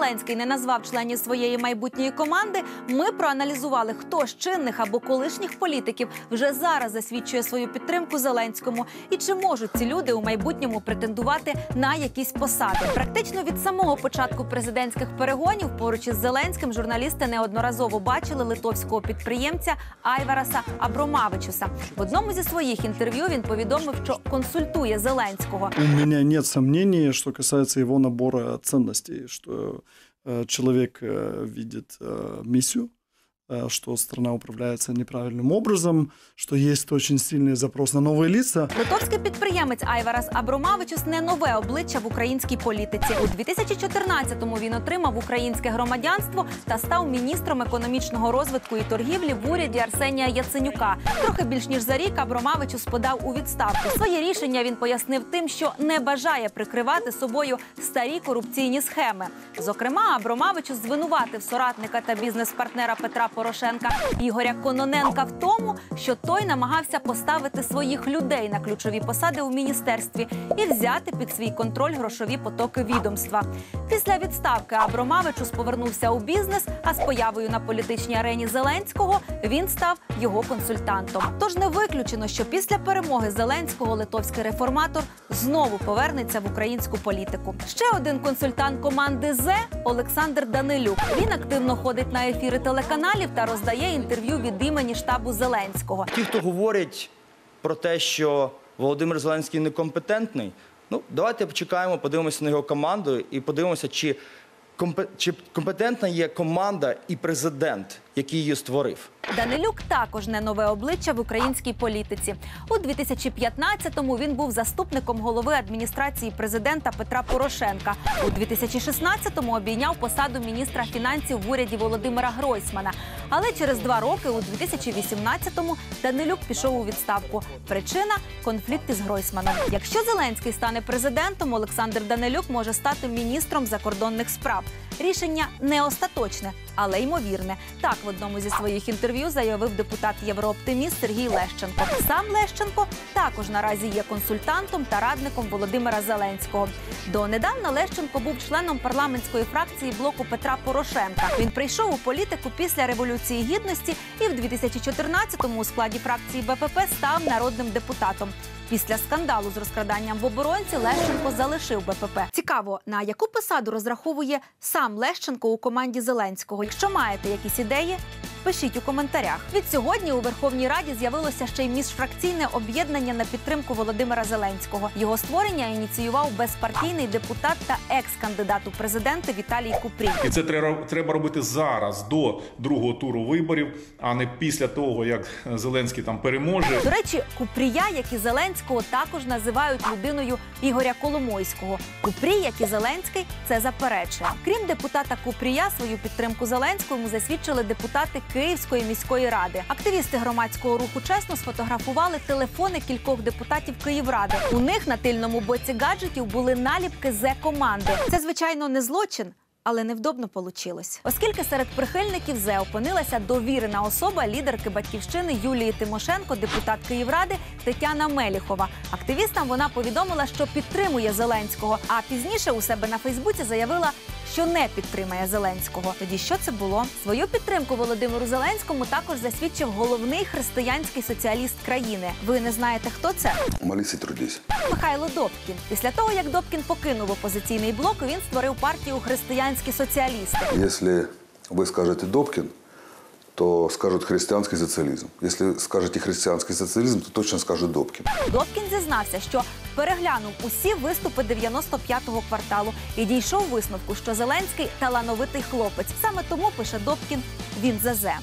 Зеленський не назвав членів своєї майбутньої команди, ми проаналізували, хто з чинних або колишніх політиків вже зараз засвідчує свою підтримку Зеленському, і чи можуть ці люди у майбутньому претендувати на якісь посади. Практично від самого початку президентських перегонів поруч із Зеленським журналісти неодноразово бачили литовського підприємця Айвараса Абромавичуса. В одному зі своїх інтерв'ю він повідомив, що консультує Зеленського. У меня нет сомнений, что касается его набора ценностей, что э, человек э, видит э, миссию, э, что страна управляется неправильным образом, что есть очень сильный запрос на новые лица. Литовський підприємець Айварас Абромавичус не нове обличчя в українській політиці. У 2014-му він отримав українське громадянство та став міністром економічного розвитку і торгівлі в уряді Арсенія Яценюка. Трохи більш ніж за рік Абромавичус подав у відставку. Своє рішення він пояснив тим, що не бажає прикривати собою старі корупційні схеми. Зокрема, Абромавичус звинуватив соратника та бізнес-партнера Петра Порошенка Ігоря Кононенка в тому, що той намагався поставити своїх людей на ключові посади у міністерстві і взяти під свій контроль грошові потоки відомства. Після відставки Абромавичус повернувся у бізнес, а з появою на політичній арені Зеленського він став його консультантом. Тож не виключено, що після перемоги Зеленського литовський реформатор знову повернеться в українську політику. Ще один консультант команди З Олександр Данилюк. Він активно ходить на ефіри телеканалів та роздає інтерв'ю від імені штабу Зеленського. Ті, хто говорять про те, що Володимир Зеленський некомпетентний, ну давайте почекаємо, подивимося на його команду і подивимося, чи, комп... чи компетентна є команда і президент, який її створив. Данилюк також не нове обличчя в українській політиці. У 2015-му він був заступником голови адміністрації президента Петра Порошенка. У 2016-му обійняв посаду міністра фінансів в уряді Володимира Гройсмана. Але через два роки, у 2018-му, Данилюк пішов у відставку. Причина конфлікт із Гройсманом. Якщо Зеленський стане президентом, Олександр Данилюк може стати міністром закордонних справ. Рішення не остаточне, але ймовірне. Так в одному зі своїх інтерв'ю заявив депутат Єврооптиміст Сергій Лещенко. Сам Лещенко також наразі є консультантом та радником Володимира Зеленського. Донедавна Лещенко був членом парламентської фракції блоку Петра Порошенка. Він прийшов у політику після революції гідності і в 2014-му у складі фракції БПП став народним депутатом. Після скандалу з розкраданням в оборонці Лещенко залишив БПП. Цікаво, на яку посаду розраховує сам Лещенко у команді Зеленського. Якщо маєте якісь ідеї, пишіть у коментарях. Від сьогодні у Верховній Раді з'явилося ще й міжфракційне об'єднання на підтримку Володимира Зеленського. Його створення ініціював безпартійний депутат та екс-кандидат у президенти Віталій Купрій. І це треба, треба робити зараз, до другого туру виборів, а не після того, як Зеленський там переможе. До речі, Купрія, як і Зеленського, також називають людиною Ігоря Коломойського. Купрій, як і Зеленський, це заперечує. Крім депутата Купрія, свою підтримку Зеленському засвідчили депутати Київської міської ради. Активісти громадського руху чесно сфотографували телефони кількох депутатів Київради. У них на тильному боці гаджетів були наліпки з команди. Це звичайно не злочин. Але невдобно получилось. Оскільки серед прихильників ЗЕ опинилася довірена особа лідерки батьківщини Юлії Тимошенко, депутат Київради Тетяна Меліхова. Активістам вона повідомила, що підтримує Зеленського, а пізніше у себе на Фейсбуці заявила, що не підтримає Зеленського. Тоді що це було? Свою підтримку Володимиру Зеленському також засвідчив головний християнський соціаліст країни. Ви не знаєте, хто це? Молись и трудись. Михайло Добкін. Після того, як Добкін покинув опозиційний блок, він створив партію Християнські соціалісти. Если вы скажете Добкин, то скажут христианский социализм. Если скажете христианский социализм, то точно скажут Добкин. Добкін зізнався, що переглянув усі виступи 95-го кварталу і дійшов висновку, що Зеленський талановитий хлопець. Саме тому пише Добкін. Він за.